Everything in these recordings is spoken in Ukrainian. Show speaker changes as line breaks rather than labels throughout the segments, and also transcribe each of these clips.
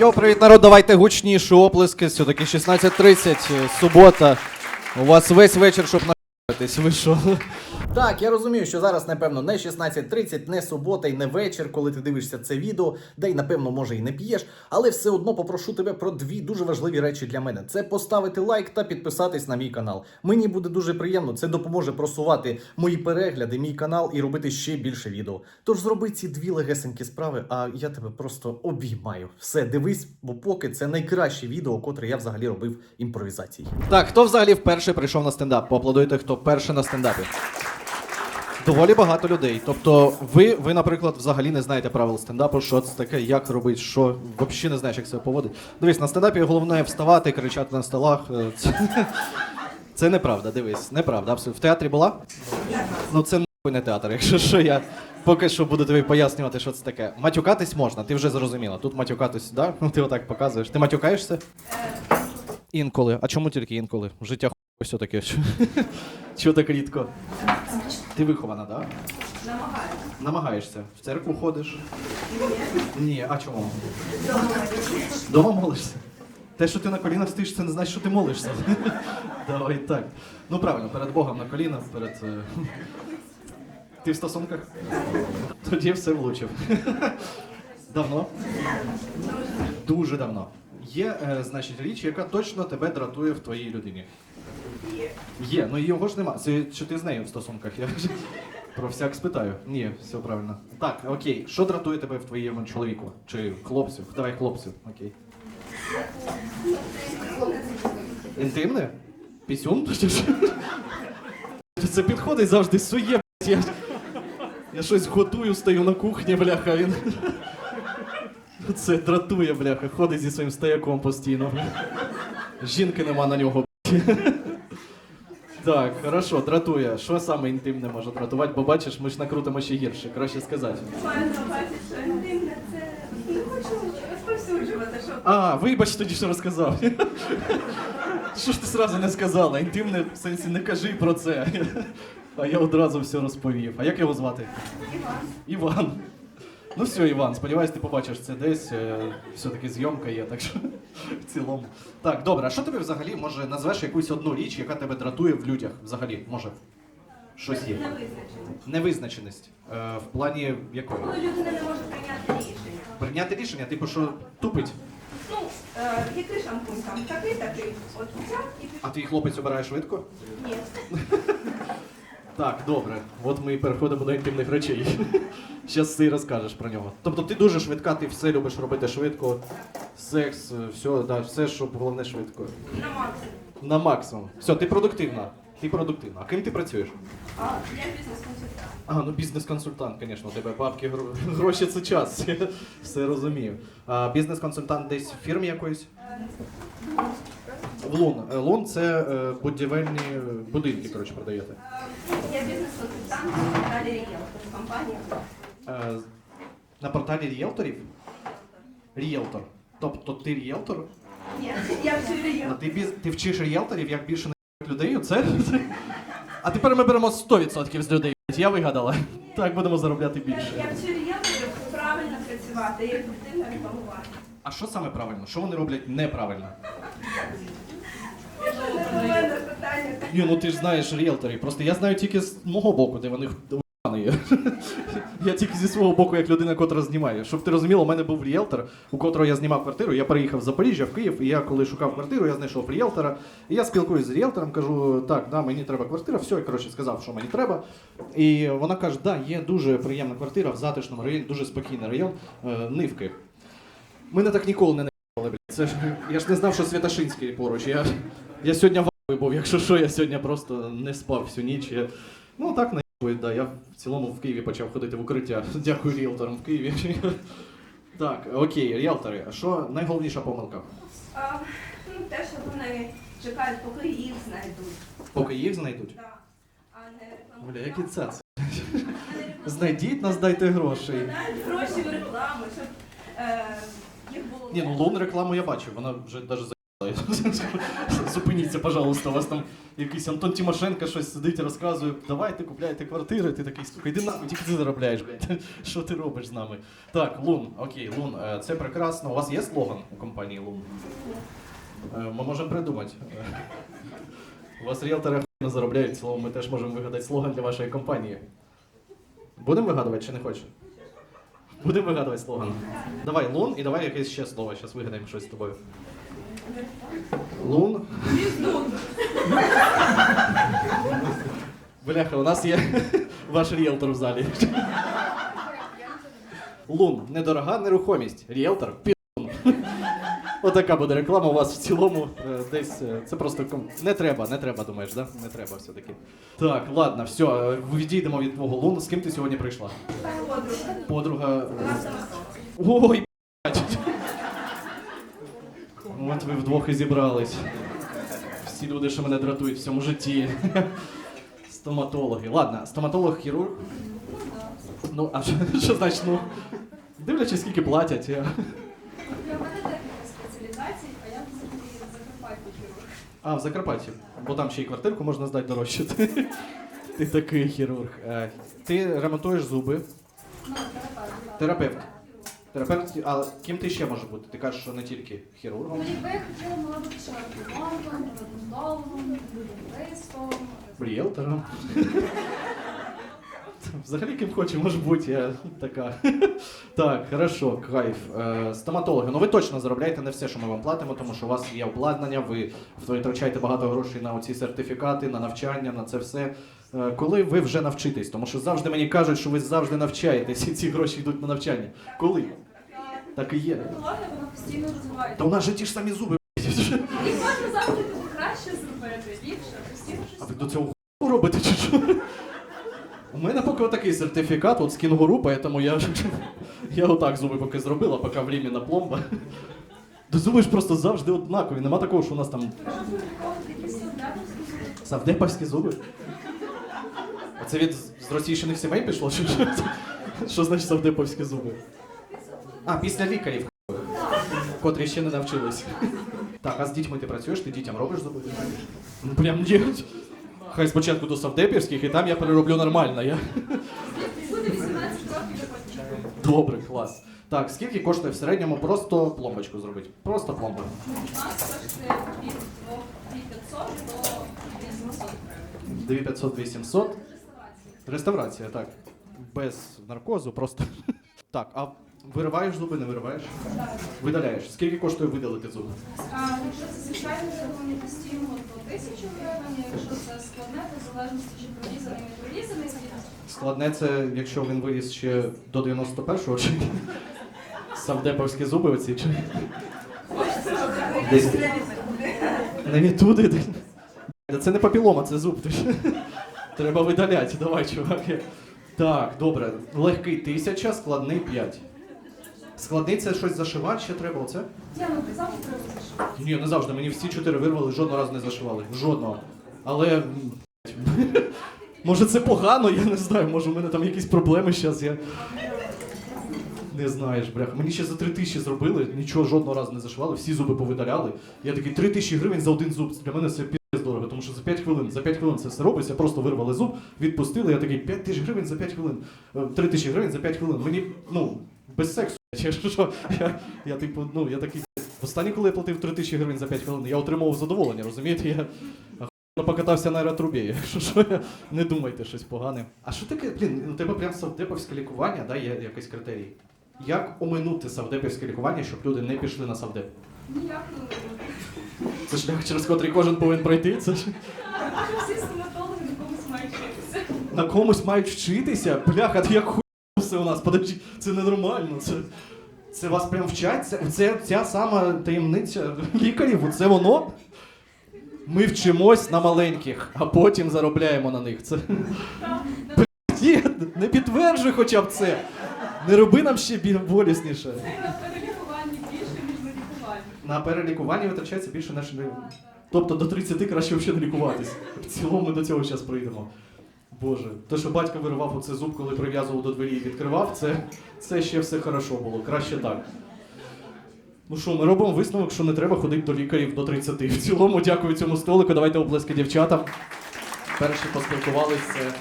Йо, привіт, народ, давайте гучніші оплески. Все-таки 16.30, е, субота. У вас весь вечір, щоб нахуятись. Ви що? Так, я розумію, що зараз, напевно, не 16.30, не субота і не вечір, коли ти дивишся це відео, де й напевно, може, і не п'єш. Але все одно попрошу тебе про дві дуже важливі речі для мене: це поставити лайк та підписатись на мій канал. Мені буде дуже приємно, це допоможе просувати мої перегляди, мій канал і робити ще більше відео. Тож зроби ці дві легесенькі справи, а я тебе просто обіймаю. Все, дивись, бо поки це найкраще відео, котре я взагалі робив імпровізації. Так, хто взагалі вперше прийшов на стендап? Поаплодуйте, хто перший на стендапі. Доволі багато людей. Тобто, ви, ви, наприклад, взагалі не знаєте правил стендапу, що це таке, як робити, що взагалі не знаєш, як себе поводити. Дивись, на стендапі головне вставати, кричати на столах. Е, Це, це неправда, дивись, неправда. Абсолютно. В театрі була? Ну це не театр, якщо що я поки що буду тобі пояснювати, що це таке. Матюкатись можна, ти вже зрозуміла. Тут матюкатись, да? Ти отак показуєш. Ти матюкаєшся? Інколи. А чому тільки інколи? Життя все таке. Чого так рідко? Ти вихована, так?
Намагаюся.
Намагаєшся. В церкву ходиш? Ні, а чому? Дома молишся? Те, що ти на колінах стоїш, це не значить, що ти молишся. Давай так. Ну правильно, перед Богом на колінах, перед. е, Ти в стосунках? Тоді все влучив. Давно? Дуже давно. Є, е, значить, річ, яка точно тебе дратує в твоїй людині.
Є.
Ну його ж нема. Це чи ти з нею в стосунках? Я про всяк спитаю. Ні, все правильно. Так, окей. Що дратує тебе в твоєму чоловіку? Чи хлопцю? Давай хлопцю, окей. Інтимне? Пісюн? Це підходить завжди сує, блядь. Я, я щось готую, стою на кухні, бляха, він. Це дратує, бляха, ходить зі своїм стояком постійно. Жінки нема на нього. Так, хорошо, дратує. Що саме інтимне може дратувати? Бо бачиш, ми ж накрутимо ще гірше, краще сказати.
Маю на увазі, що інтимне це не хочу розповсюджувати, що
А, вибач тоді, що розказав. Що ж ти сразу не сказала? Інтимне в сенсі не кажи про це. А я одразу все розповів. А як його звати?
Іван.
Іван. Ну все, Іван, сподіваюсь, ти побачиш це десь. е, Все-таки зйомка є, так що в цілому. Так, добре, а що тобі взагалі може назвеш якусь одну річ, яка тебе дратує в людях? Взагалі, може? Щось є.
Невизначене.
Невизначеність. Е, в плані якої?
Коли людина не може прийняти рішення.
Прийняти рішення, типу, що тупить.
Ну, е, який шампунь там? Такий, такий. От взяв і ти.
А твій хлопець обирає швидко?
Ні.
Так, добре. От ми і переходимо до інтимних речей. Зараз ти розкажеш про нього. Тобто ти дуже швидка, ти все любиш робити швидко. Секс, е, все, да, все, щоб головне швидко.
На максимум.
На максимум. Все, ти продуктивна. Ти продуктивна. А ким ти працюєш?
А я бізнес-консультант.
А, ну бізнес-консультант, звісно, у тебе бабки, гро- гроші це час. Я все розумію. А бізнес-консультант десь в фірмі якоїсь? В Лун. Е, Лун це е, будівельні е, будинки, коротше, продаєте.
Я бізнес-консультант в порталі Рієлтор компанія.
На порталі ріелторів? Ріелтор. Тобто ти ріелтор?
Ні, я вчу
А ти, біз- ти вчиш ріелторів, як більше не людей? Це? А тепер ми беремо 100% з людей. Я вигадала. Так будемо заробляти більше.
Я вчу Рієлторів правильно працювати і ефективно рекламувати.
А що саме правильно? Що вони роблять неправильно?
Це не до мене питання.
Ні, ну ти ж знаєш ріелторів. Просто я знаю тільки з мого боку, де вони є. Я тільки зі свого боку, як людина, котра знімає. Щоб ти розуміла, у мене був ріелтор, у котрого я знімав квартиру. Я переїхав з Запоріжжя в Київ, і я коли шукав квартиру, я знайшов ріелтора. І я спілкуюсь з ріелтором, кажу, так, да, мені треба квартира. Все, я коротше сказав, що мені треба. І вона каже, да, є дуже приємна квартира в затишному районі, дуже спокійний район, е, Нивки. Мене так ніколи не наїбали, блядь. Це ж я ж не знав, що Святошинський поруч. Я, я сьогодні в був, якщо що, я сьогодні просто не спав всю ніч. Я, ну так наїбують, да. Я в цілому в Києві почав ходити в укриття. Дякую ріелторам в Києві. Так, окей, ріелтори. А що найголовніша помилка?
А, ну, те, що вони чекають, поки їх знайдуть.
Поки їх знайдуть.
Да. А не
Бля, які цац. Знайдіть нас, дайте грошей.
Вкладають гроші в рекламу, щоб е, їх було.
Ні, ну лун рекламу я бачив, вона вже навіть заїбала. Зупиніться, пожалуйста, у вас там якийсь Антон Тимошенко щось сидить, розказує, давайте купляйте квартири, ти такий, слухай, іди нахуй, тільки ти заробляєш, блядь. Що ти робиш з нами? Так, Лун, окей, Лун, е, це прекрасно. У вас є слоган у компанії Лун? Е, Ми можемо придумати. У вас ріелтори охуєнно заробляють, словом, ми теж можемо вигадати слоган для вашої компанії. Будемо вигадувати чи не хочеш? Будемо вигадувати слоган. Давай лун і давай якесь ще слово. Зараз вигадаємо щось з тобою. Лун. Бляха, у нас є ваш ріелтор в залі. Лун. Недорога нерухомість. Ріелтор. Пі***ун. Отака буде реклама у вас в цілому. е, Десь е, це просто ком- не треба, не треба, думаєш, да? Не треба все-таки. Так, ладно, все, е, відійдемо від твого луну. З ким ти сьогодні прийшла? Подруга. е, Ой, блядь. От ви вдвох і зібрались. Всі люди, що мене дратують в цьому житті. Стоматологи. Ладно, стоматолог, хірург. Ну, а що, що значить, ну? Дивлячись, скільки платять. Я...
А
в Закарпатті. Бо там ще й квартирку можна здати дорожче. Ти, ти такий хірург. Е, Ти ремонтуєш зуби.
Ну, терапевт.
Терапевт. А ким ти ще може бути? Ти кажеш, що не тільки хірургом.
Ну, якби я хотіла могла бути ще.
Ріелтором. Взагалі ким хоче, може бути, я така. Так, хорошо, кайф. Е, стоматологи, ну ви точно заробляєте не все, що ми вам платимо, тому що у вас є обладнання, ви витрачаєте багато грошей на оці сертифікати, на навчання, на це все. Е, коли ви вже навчитесь? Тому що завжди мені кажуть, що ви завжди навчаєтесь, і ці гроші йдуть на навчання. Коли? Так і є.
Технологія, вона постійно розвивається.
Та у нас же ті ж самі зуби.
Їх можна завжди краще зробити, ліпше, постійно
А ви до цього ху робите чи що? У мене поки такий сертифікат, от з кінгуру, поэтому я, я отак зуби поки зробила, поки в Рімі на пломба. До зуби ж просто завжди однакові. Нема такого, що у нас там савдеповські зуби. А це від з- російщених сімей пішло? Чи що? Що значить савдеповські зуби? А, після лікарів, котрі ще не навчились. Так, а з дітьми ти працюєш, ти дітям робиш зуби? Ну прям ні. Хай спочатку до савдепівських, і там я перероблю нормально. Я...
Буде 18 років.
Добре, клас. Так, скільки коштує в середньому просто пломбочку зробити? Просто пломба.
У нас коштує від 2500 до 800 гривень.
2500-800. Реставрація, так. Без наркозу, просто. Так, а вириваєш зуби, не вириваєш? Видаляєш. Скільки коштує видалити зуби?
А якщо це звичайно зроблені постійно то тисячу гривень, якщо це складне, то в залежності чи прорізаний, не прорізаний,
Складне це, якщо він виріс ще до 91-го, чи савдеповські зуби оці, чи. Десь. Не. Та Це не папілома, це зуб. Ти. Треба видаляти. Давай, чуваки. Так, добре. Легкий тисяча, складний 5. Складний це щось зашивати ще треба, оце?
Я ну завжди треба зашивати.
Ні, не завжди. Мені всі чотири вирвали, жодного разу не зашивали. Жодного. Але. м, Може це погано, я не знаю. Може у мене там якісь проблеми зараз. Я... Не знаєш, бляха. Мені ще за три тисячі зробили, нічого жодного разу не зашивали, всі зуби повидаляли. Я такий три тисячі гривень за один зуб. Для мене це піздець дорого, тому що за 5 хвилин, за 5 хвилин це все робиться, просто вирвали зуб, відпустили. Я такий 5 тисяч гривень за 5 хвилин. 3 тисячі гривень за 5 хвилин. Мені, ну, без сексу. Я, що, я, я типу, ну, я такий. Останній, коли я платив 3 тисячі гривень за 5 хвилин, я отримав задоволення, розумієте? Я покатався на аеротрубі. Якщо що, я, не думайте щось погане. А що таке, блін, у тебе прям савдеповське лікування, да, є якийсь критерій? Як оминути савдепівське лікування, щоб люди не пішли на савдеп?
Ніяк не робити.
Це шлях, через котрий кожен повинен пройти. Це ж
Всі стоматологи на комусь мають вчитися.
на комусь мають вчитися. Бляха, ти як хуй все у нас. Подожди, це ненормально. Це, це вас прям вчать? Це, це ця сама таємниця лікарів, це воно. Ми вчимось на маленьких, а потім заробляємо на них. Це Ні, не підтверджуй хоча б це. Не роби нам ще біль- болісніше.
Це на перелікуванні більше, ніж на лікуванні.
На перелікуванні витрачається більше ніж на... Тобто до 30 краще взагалі не лікуватись. В цілому ми до цього зараз прийдемо. Боже, те, що батько виривав оце зуб, коли прив'язував до двері і відкривав, це, це ще все хорошо було. Краще так. Ну що, ми робимо висновок, що не треба ходити до лікарів до 30. В цілому, дякую цьому столику. Давайте оплески дівчатам. Перші поспілкувалися.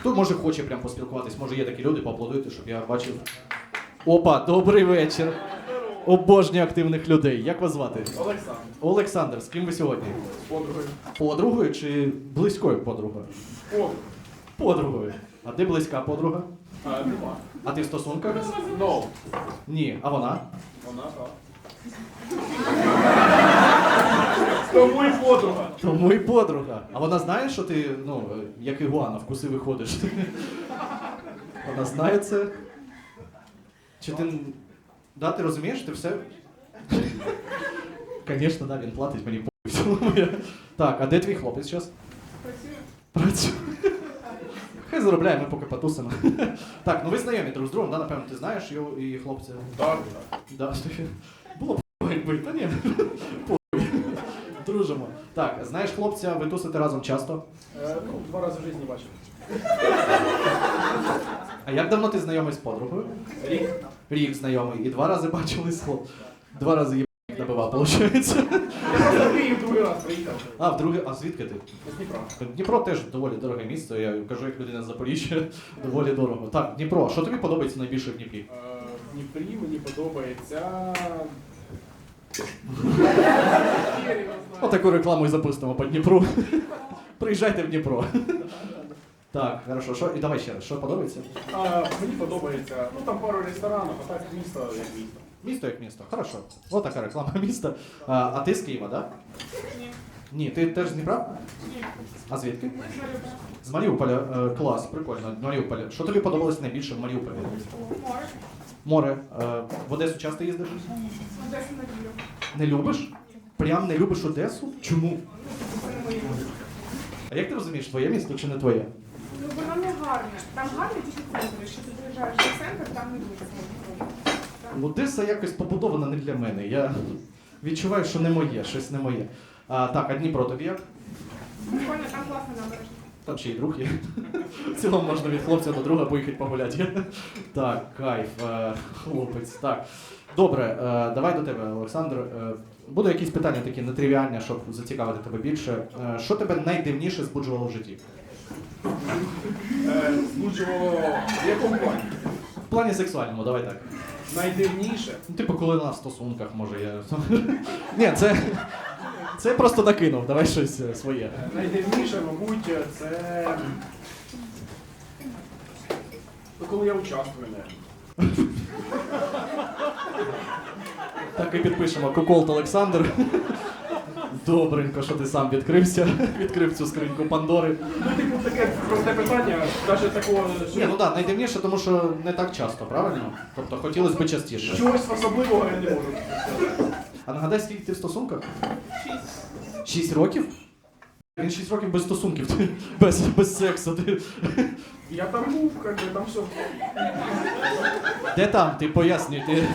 Хто може хоче прям поспілкуватись? Може є такі люди, поаплодуйте, щоб я бачив. Опа, добрий вечір. Обожнюю активних людей. Як вас звати?
Олександр.
Олександр, з ким ви сьогодні?
Подругою.
Подругою чи близькою подругою?
О,
Подругою. А ти близька подруга?
а, нема.
А ти в стосунках?
No.
Ні. А вона?
Вона так. Тому і подруга.
Тому і подруга. А вона знає, що ти, ну, як ігуана, в куси виходиш. Вона знає це. Чи ти. Да, ти розумієш, ти все. Звісно, да, він платить мені по всьому. Так, а де твій хлопець зараз? Працює. Хай заробляє, ми поки потусимо. Так, ну ви знайомі друг з другом, да, напевно, ти знаєш його і хлопця.
Так, так.
Да, було б якби, та ні. Дружимо. Так, знаєш хлопця, ви тусите разом часто.
Е, ну, два рази в житті бачив.
А як давно ти знайомий з подругою?
Рік.
Рік знайомий. І два рази бачились хлоп. Два рази набивав, виходить.
Я просто в Київ другий раз приїхав.
А, вдруге, а звідки ти?
З Дніпра.
Дніпро теж доволі дороге місто, я кажу, як людина з Запоріжжя, доволі дорого. Так, Дніпро, що тобі подобається найбільше в Дніпрі?
Е, В Дніпрі мені подобається.
Отаку рекламу і запустимо по Дніпру. Приїжджайте в Дніпро. Так, хорошо. Що? І давай ще раз, що подобається?
А, мені подобається. Ну там пару ресторанів, а так місто як місто.
Місто як місто. Хорошо. Ось така реклама міста. А, а ти з Києва, так? Да?
Ні.
Ні, ти теж з Дніпра?
Ні.
А звідки?
Маріуполь.
З Маріуполя. Е, клас, прикольно. Маріуполя. Що тобі подобалось найбільше в Маріуполі?
Море.
Море. Е, в Одесу часто їздиш?
Одеса на Київ.
Не любиш? Прям не любиш Одесу? Чому?
Не.
А як ти розумієш, твоє місто чи не твоє?
Ну воно не гарне. Там гарне тільки центр. Якщо ти приїжджаєш до центру, там не сильно.
Одеса якось побудована не для мене. Я відчуваю, що не моє, щось не моє. А, так, а Дніпро тобі як?
Прикольно, там класна набережна.
Там ще й друг є. В цілому можна від хлопця до друга поїхати погуляти. Так, кайф, е, хлопець. Так. Добре, е, давай до тебе, Олександр. Е, Будуть якісь питання такі нетривіальні, щоб зацікавити тебе більше. Що тебе найдивніше збуджувало в житті?
Збуджувало в якому плані?
В плані сексуальному, давай так.
Найдивніше.
Ну, типу, коли на стосунках, може я. Ні, це. Це просто накинув, давай щось е, своє.
Е, Найдивніше, мабуть, це. Ну, коли я участвую, не.
Так і підпишемо Куколт Олександр. Добренько, що ти сам відкрився, відкрив цю скриньку Пандори.
Ну, типу, таке просте питання, навіть такого, що
Ні, ну так, найдивніше, тому що не так часто, правильно? Тобто хотілося б частіше.
чогось особливого я не можу.
А нагадай, скільки ти в стосунках? Шість років? Він шість років без стосунків, ти- без, без сексу. Ти...
Я там був, как бы, там все.
Де там? Ти пояснюй. Ти...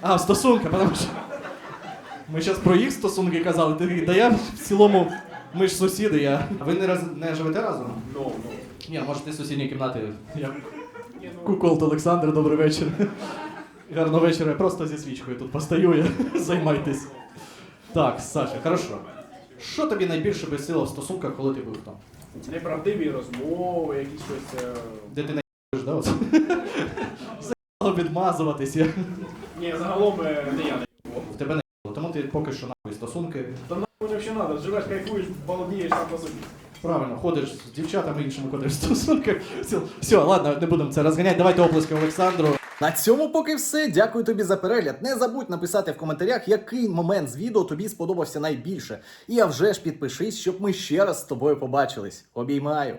А, в стосунках, тому що. Ми зараз про їх стосунки казали, ти такий, да я в цілому, ми ж сусіди, я. Ви не, раз... не живете разом?
Ну, ну.
Ні, може ти з сусідньої кімнати. Я
ну,
Куколт Олександр, добрий вечір. Гарного вечора, я просто зі свічкою тут постою, я займайтесь. Так, Саша, хорошо. Що тобі найбільше бесило в стосунках, коли ти був там?
неправдиві розмови, якісь щось. е,
Де ти не да? Заїбало відмазуватися.
Ні, загалом е, не я не було.
В тебе не було, тому ти поки що нахуй стосунки.
Та нахуй взагалі треба, живеш, кайфуєш, балдієш сам по собі.
Правильно, ходиш з дівчатами іншими ходиш в стосунках. Все, все, ладно, не будемо це розганяти. Давайте оплески Олександру.
На цьому поки все. Дякую тобі за перегляд. Не забудь написати в коментарях, який момент з відео тобі сподобався найбільше. І а вже ж підпишись, щоб ми ще раз з тобою побачились. Обіймаю.